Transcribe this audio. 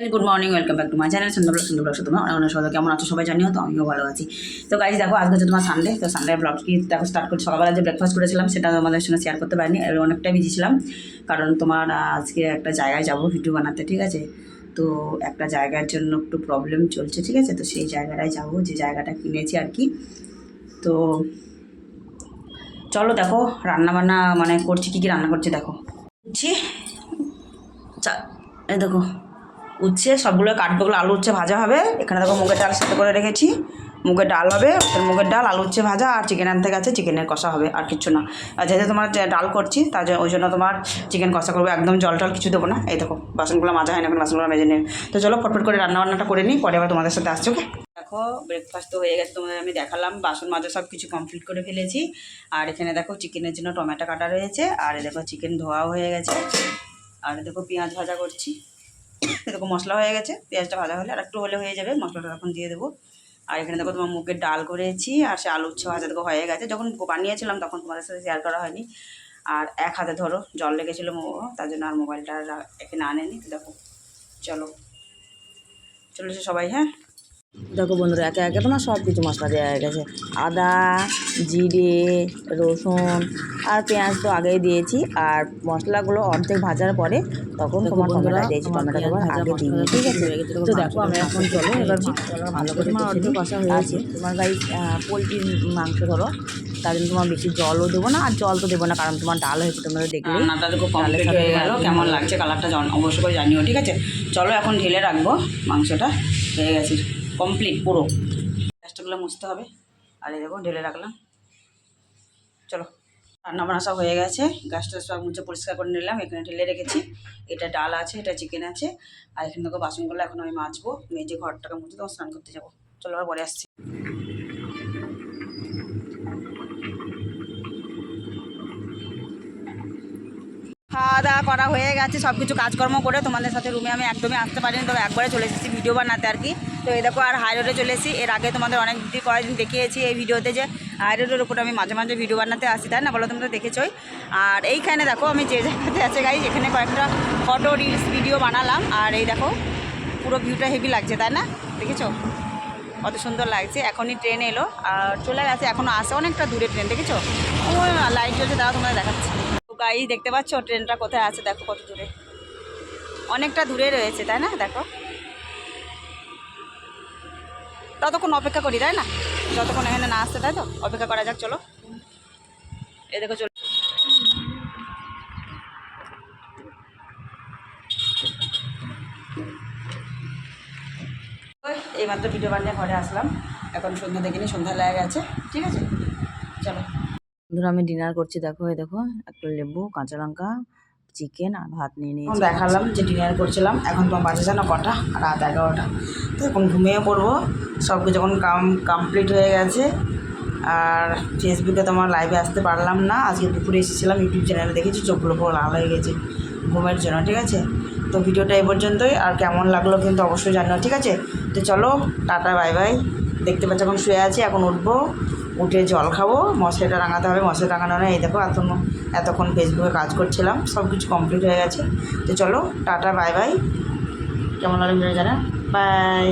Good morning welcome back to my channel সুন্দর blog সুন্দর blog তোমার অনেক সবাই কেমন আছো? সবাই জানিও তো, আমিও ভালো আছি। তো গাইজ দেখো, আজকে হচ্ছে তোমার সানডে তো সানডে ব্লগ কি দেখো স্টার্ট করছি। সকালবেলা যে ব্রেকফাস্ট করেছিলাম, সেটা তোমাদের সঙ্গে শেয়ার করতে পারিনি। আর অনেকটা বিজি ছিলাম, কারণ তোমার আজকে একটা জায়গায় যাব ভিডিও বানাতে, ঠিক আছে? তো একটা জায়গার জন্য একটু প্রবলেম চলছে, ঠিক আছে? তো সেই জায়গাটায় যাব, যে জায়গাটা কিনেছি আর কি। তো চলো দেখো রান্না বান্না মানে করছি, কী কী রান্না করছি দেখো। চা, এই দেখো। উচ্ছে, সবগুলো কাঠগুলো আলু উচ্ছে ভাজা হবে, এখানে দেখো মুগের ডাল সেদ্ধ করে রেখেছি। মুগের ডাল হবে মুগের ডাল আলু উচ্ছে ভাজা আর চিকেন আনতে গেছে চিকেনের কষা হবে আর কিচ্ছু না। আর যেহেতু তোমার ডাল করছি, তার ওই জন্য তোমার চিকেন কষা করব, একদম জল টল কিছু দেবো না। এই দেখো, বাসনগুলো মাজা হয় না এখন, বাসনগুলো মেজে নিই তো চলো, ফটফট করে রান্না বান্নাটা করে নিই, পরে আবার তোমাদের সাথে আসছো, ওকে? দেখো ব্রেকফাস্ট তো হয়ে গেছে তোমাদের, আমি দেখালাম, বাসন মাজা সব কিছু কমপ্লিট করে ফেলেছি। আর এখানে দেখো চিকেনের জন্য টমেটো কাটা রয়েছে, আর দেখো চিকেন ধোয়াও হয়ে গেছে। আর দেখো, পেঁয়াজ ভাজা করছি। এরকম মশলা হয়ে গেছে, পেঁয়াজটা ভাজা হলে আর একটু হলে হয়ে যাবে, মশলাটা তখন দিয়ে দেবো। আর এখানে দেখো তোমার মুগের ডাল করেছি, আর সে আলু উচ্ছে ভাজা দেখো হয়ে গেছে। যখন বানিয়েছিলাম তখন তোমাদের সাথে শেয়ার করা হয়নি। আর এক হাতে ধরো, জল লেগেছিলো তার জন্য আর মোবাইলটা আর এখানে আনেনি, তো দেখো, চলো। চলেছে সবাই হ্যাঁ? দেখো বন্ধুরা একে একে তোমার সব কিছু মশলা দেওয়া হয়ে গেছে। আদা জিরে রসুন আর পেঁয়াজ তো আগেই দিয়েছি। আর মশলাগুলো অর্ধেক ভাজার পরে তখন তোমার টমেটো দিয়েছি টমেটো তোমার আগে ঠিক আছে? তো দেখো আমি এখন চলো এবার ভালো করে অর্ধেক কষা হয়েছে তোমার গাই পোলট্রির মাংস ধরো তার জন্য তোমার বেশি জলও দেবো না আর জল তো দেবো না কারণ তোমার ডাল হয়েছে তোমরা দেখলে গেল কেমন লাগছে কালারটা অবশ্যই করে জানিও ঠিক আছে? চলো এখন ঢেলে রাখব মাংসটা হয়ে গেছে। কমপ্লিট পুরো। গ্যাসটাগুলো মুছতে হবে। আর এই দেখো ঢেলে রাখলাম। চলো রান্না বান্না সব হয়ে গেছে। গ্যাসটা সব মুছে পরিষ্কার করে নিলাম। এখানে ঢেলে রেখেছি। এটা ডাল আছে, এটা চিকেন আছে। আর এখানে দেখো, বাসনগুলো এখন আমি মাজবো। মেজে ঘরটাকে মুছে তখন স্নান করতে যাব। চলো, আবার পরে আসছি। খাওয়া দাওয়া করা হয়ে গেছে সব কিছু কাজকর্ম করে তোমাদের সাথে রুমে আমি একদমই আসতে পারিনি। তবে একবারে চলে এসেছি ভিডিও বানাতে আর কি। তো এই দেখো, আর হাই রোডে চলে এসেছি। এর আগে তোমাদের অনেক দিন কয়েকদিন দেখিয়েছি এই ভিডিওতে যে হাই রোডের উপরে আমি মাঝে মাঝে ভিডিও বানাতে আসি, তাই না? বলো তোমরা দেখেছোই। আর এইখানে দেখো, আমি যে জায়গাতে আছে গাই এখানে কয়েকটা ফটো রিলস ভিডিও বানালাম। আর এই দেখো, পুরো ভিউটা হেভি লাগছে, তাই না? দেখেছ? কত সুন্দর লাগছে। এখনই ট্রেন এলো। আর চলে গেছে, এখনও আসে অনেকটা দূরে ট্রেন দেখেছ? ওই লাইট জ্বলছে তারা তোমরা দেখাচ্ছি। গাই দেখতে পাচ্ছ ট্রেনটা কোথায় আছে? দেখো কত দূরে। অনেকটা দূরে রয়েছে, তাই না? দেখো। ততক্ষণ অপেক্ষা করি তাই না? যতক্ষণ এখানে না আসছে তাই তো? অপেক্ষা করা যাক চলো। এ দেখো চলো। এইমাত্র ভিডিও বানিয়ে ঘরে আসলাম। এখন সন্ধ্যা দেখিনি সন্ধ্যা লেগে গেছে ঠিক আছে? চলো। বন্ধুরা আমি ডিনার করছি দেখো এই দেখো একটা লেবু কাঁচা লঙ্কা চিকেন আর ভাত নিয়ে নিয়েছি। দেখালাম যে ডিনার করছিলাম এখন তোমার বাজে জানো কটা রাত এগারোটা। তো এখন ঘুমিয়ে পড়ব সব কিছু যখন কাম কমপ্লিট হয়ে গেছে, আর ফেসবুকে তোমার লাইভে আসতে পারলাম না, আজকে দুপুরে এসেছিলাম ইউটিউব চ্যানেলে দেখেছি চোখগুলো পুরো লাল হয়ে গেছে, ঘুমের জন্য, ঠিক আছে? তো ভিডিওটা এই পর্যন্তই, আর কেমন লাগল কিন্তু অবশ্যই জানিও, ঠিক আছে? তো চলো, টাটা বাই বাই দেখতে পাচ্ছ, এখন শুয়ে আছি, এখন উঠবো, উঠে জল খাব, মশলাটা রাঙাতে হবে মশারি রাঙানো না এই দেখো, এতক্ষণ এতক্ষণ ফেসবুকে কাজ করছিলাম, সব কিছু কমপ্লিট হয়ে গেছে। তো চলো, টাটা বাই বাই কেমন লাগল জানা? বাই